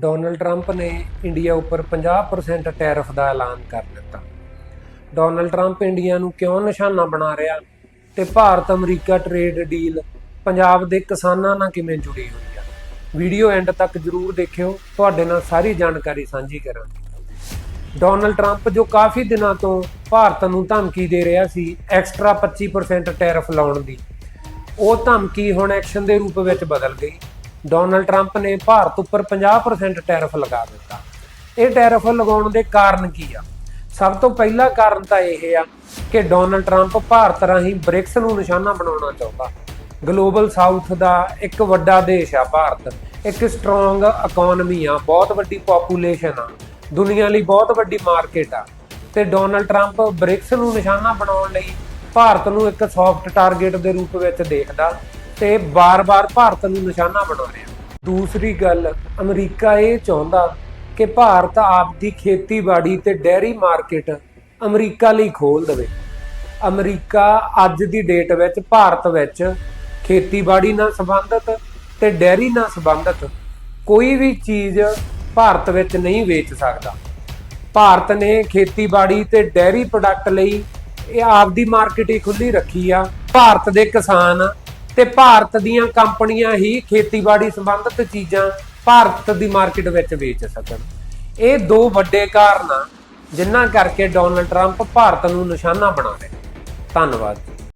Donald Trump ਨੇ India ਉੱਪਰ 50% tariff ਦਾ ਐਲਾਨ ਕਰ ਦਿੱਤਾ। ਡੋਨਲਡ ਟਰੰਪ ਇੰਡੀਆ ਨੂੰ ਕਿਉਂ ਨਿਸ਼ਾਨਾ ਬਣਾ ਰਿਹਾ? ਤੇ Bharat America trade deal Punjab ਦੇ ਕਿਸਾਨਾਂ ਨਾਲ ਕਿਵੇਂ ਜੁੜੀ ਹੋਈ ਆ? ਵੀਡੀਓ ਐਂਡ ਤੱਕ ਜਰੂਰ ਦੇਖਿਓ। ਤੁਹਾਡੇ ਨਾਲ ਸਾਰੀ ਜਾਣਕਾਰੀ ਸਾਂਝੀ ਕਰਾਂਗੇ। ਡੋਨਲਡ ਟਰੰਪ ਜੋ ਕਾਫੀ ਦਿਨਾਂ ਤੋਂ ਭਾਰਤ ਨੂੰ ਧਮਕੀ ਦੇ ਰਿਹਾ ਸੀ ਐਕਸਟਰਾ 25% ਟੈਰਿਫ ਲਾਉਣ ਦੀ, ਉਹ ਧਮਕੀ ਹੁਣ ਐਕਸ਼ਨ ਦੇ ਰੂਪ ਵਿੱਚ ਬਦਲ ਗਈ। ਡੋਨਲਡ ਟਰੰਪ ਨੇ ਭਾਰਤ ਉੱਪਰ 50% ਟੈਰਿਫ ਲਗਾ ਦਿੱਤਾ। ਇਹ ਟੈਰਿਫ ਲਗਾਉਣ ਦੇ ਕਾਰਨ ਕੀ ਆ? ਸਭ ਤੋਂ ਪਹਿਲਾ ਕਾਰਨ ਤਾਂ ਇਹ ਆ ਕਿ ਡੋਨਲਡ ਟਰੰਪ ਭਾਰਤ ਰਾਹੀਂ ਬ੍ਰਿਕਸ ਨੂੰ ਨਿਸ਼ਾਨਾ ਬਣਾਉਣਾ ਚਾਹੁੰਦਾ। ਗਲੋਬਲ ਸਾਊਥ ਦਾ ਇੱਕ ਵੱਡਾ ਦੇਸ਼ ਆ ਭਾਰਤ। ਇੱਕ ਸਟਰੋਂਗ ਇਕਨੋਮੀ ਆ, ਬਹੁਤ ਵੱਡੀ ਪੋਪੂਲੇਸ਼ਨ ਆ, ਦੁਨੀਆ ਲਈ ਬਹੁਤ ਵੱਡੀ ਮਾਰਕੀਟ ਆ। ਤੇ ਡੋਨਲਡ ਟਰੰਪ ਬ੍ਰਿਕਸ ਨੂੰ ਨਿਸ਼ਾਨਾ ਬਣਾਉਣ ਲਈ ਭਾਰਤ ਨੂੰ ਇੱਕ ਸੌਫਟ ਟਾਰਗੇਟ ਦੇ ਰੂਪ ਵਿੱਚ ਦੇਖਦਾ। ਤੇ ਬਾਰ-ਬਾਰ ਭਾਰਤ ਨੂੰ ਨਿਸ਼ਾਨਾ ਬਣਾ ਰਿਹਾ। ਦੂਸਰੀ ਗੱਲ, ਅਮਰੀਕਾ ਇਹ ਚਾਹੁੰਦਾ ਕਿ ਭਾਰਤ ਆਪਦੀ ਖੇਤੀਬਾੜੀ ਤੇ ਡੈਰੀ ਮਾਰਕੀਟ ਅਮਰੀਕਾ ਲਈ ਖੋਲ ਦੇਵੇ। ਅਮਰੀਕਾ ਅੱਜ ਦੀ ਡੇਟ ਵਿੱਚ ਭਾਰਤ ਵਿੱਚ ਖੇਤੀਬਾੜੀ ਨਾਲ ਸੰਬੰਧਿਤ ਤੇ ਡੈਰੀ ਨਾਲ ਸੰਬੰਧਿਤ ਕੋਈ ਵੀ ਚੀਜ਼ ਭਾਰਤ ਵਿੱਚ ਨਹੀਂ ਵੇਚ ਸਕਦਾ। ਭਾਰਤ ਨੇ ਖੇਤੀਬਾੜੀ ਤੇ ਡੈਰੀ ਪ੍ਰੋਡਕਟ ਲਈ ਇਹ ਆਪਦੀ ਮਾਰਕੀਟ ਹੀ ਖੁੱਲੀ ਰੱਖੀ ਆ। ਭਾਰਤ ਦੇ ਕਿਸਾਨ ਤੇ ਭਾਰਤ ਦੀਆਂ ਕੰਪਨੀਆਂ ਹੀ ਖੇਤੀਬਾੜੀ ਸੰਬੰਧਿਤ ਚੀਜ਼ਾਂ ਭਾਰਤ ਦੀ ਮਾਰਕੀਟ ਵਿੱਚ ਵੇਚ ਸਕਣ। ਇਹ ਦੋ ਵੱਡੇ ਕਾਰਨ ਆ, ਜਿਨ੍ਹਾਂ ਕਰਕੇ ਡੋਨਲਡ ਟਰੰਪ ਭਾਰਤ ਨੂੰ ਨਿਸ਼ਾਨਾ ਬਣਾ ਰਿਹਾ ਧੰਨਵਾਦ ਜੀ।